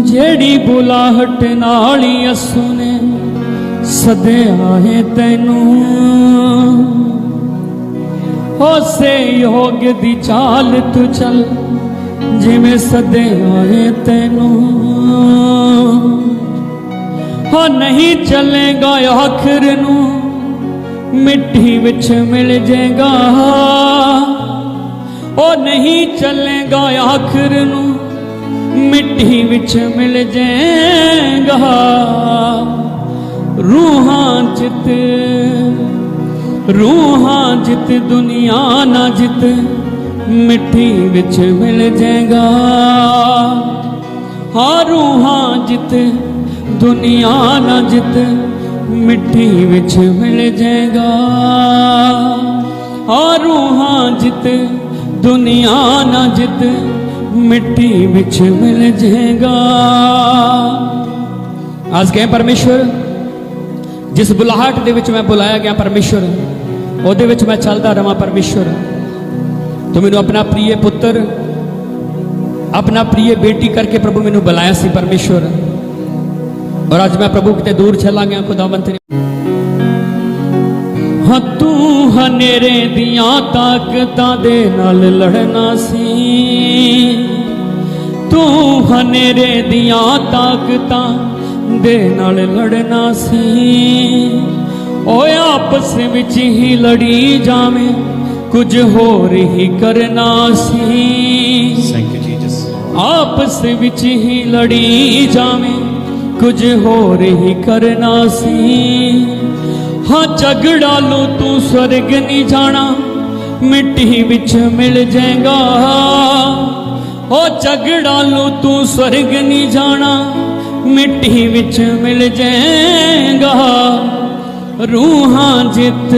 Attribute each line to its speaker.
Speaker 1: ਜਿਹੜੀ ਬੁਲਾਹਟ ਨਾਲ ਹੀ ਅਸੂ ਨੇ ਸਦਿਆ ਹੈ ਤੈਨੂੰ। ਹੋਸੇ ਯੋਗ ਦੀ ਚਾਲ ਤੂੰ ਚੱਲ, ਜਿਵੇਂ ਸਦਿਆ ਹੈ ਤੈਨੂੰ। ਹੋ ਨਹੀਂ ਚੱਲੇਗਾ ਆਖਰ ਨੂੰ ਮਿੱਟੀ ਵਿੱਚ ਮਿਲ ਜਾਏਗਾ। ਉਹ ਨਹੀਂ ਚੱਲੇਗਾ ਆਖਰ ਨੂੰ ਮਿੱਟੀ ਵਿੱਚ ਮਿਲ ਜਾਏਗਾ। ਰੂਹਾਂ ਜਿਤ ਰੂਹਾਂ ਜਿਤ, ਦੁਨੀਆ ਨਾ ਜਿਤ ਮਿੱਟੀ ਵਿੱਚ ਮਿਲ ਜਾਏਗਾ। ਹਾਂ, ਰੂਹਾਂ ਜਿਤ, ਦੁਨੀਆ ਨਾ ਜਿਤ ਮਿੱਟੀ ਵਿੱਚ ਮਿਲ ਜਾਏਗਾ। ਹਾਂ, ਰੂਹਾਂ ਜਿਤ, ਦੁਨੀਆ ਨਾ ਜਿਤ ਮਿੱਟੀ ਵਿੱਚ ਮਿਲ ਜਾਏਗਾ ਅੱਜ ਕਹੇ ਪਰਮੇਸ਼ਵਰ ਜਿਸ ਬੁਲਾਹਟ ਦੇ ਵਿੱਚ ਮੈਂ ਬੁਲਾਇਆ ਗਿਆ ਪਰਮੇਸ਼ਵਰ ਉਹਦੇ ਵਿੱਚ ਮੈਂ ਚੱਲਦਾ ਰਵਾਂ ਪਰਮੇਸ਼ਵਰ ਤੂੰ ਮੈਨੂੰ ਆਪਣਾ ਪ੍ਰੀਏ ਪੁੱਤਰ ਆਪਣਾ ਪ੍ਰੀਏ ਬੇਟੀ ਕਰਕੇ ਪ੍ਰਭੂ ਮੈਨੂੰ ਬੁਲਾਇਆ ਸੀ ਪਰਮੇਸ਼ਵਰ ਔਰ ਅੱਜ ਮੈਂ ਪ੍ਰਭੂ ਕਿਤੇ ਦੂਰ ਚਲਾ ਗਿਆ ਖੁਦਾਵੰਤ ਨੇ ਹਾਂ ਤੂੰ ਹਨੇਰੇ ਦੀਆਂ ਤਾਕਤਾਂ ਦੇ ਨਾਲ ਲੜਨਾ ਸੀ। ਤੂੰ ਹਨੇਰੇ ਦੀਆਂ ਤਾਕਤਾਂ ਦੇ ਨਾਲ ਲੜਨਾ ਸੀ। ਓਏ ਆਪਸ ਵਿੱਚ ਹੀ ਲੜੀ ਜਾਵੇਂ ਕੁਝ ਹੋਰ ਹੀ ਕਰਨਾ ਸੀ. ਆਪਸ ਵਿੱਚ ਹੀ ਲੜੀ ਜਾਵੇਂ ਕੁਝ ਹੋਰ ਹੀ ਕਰਨਾ ਸੀ। ਹਾਂ ਝਗੜਾਲੂ ਤੂੰ ਸਵਰਗ ਨਹੀਂ ਜਾਣਾ, ਮਿੱਟੀ ਵਿੱਚ ਮਿਲ ਜਾਏਗਾ। ਹੋ ਝਗੜਾ ਤੂੰ ਸਵਰਗ ਨਹੀਂ ਜਾਣਾ, ਮਿੱਟੀ ਵਿੱਚ ਮਿਲ ਜਾਏਗਾ। ਰੂਹਾਂ ਜਿੱਤ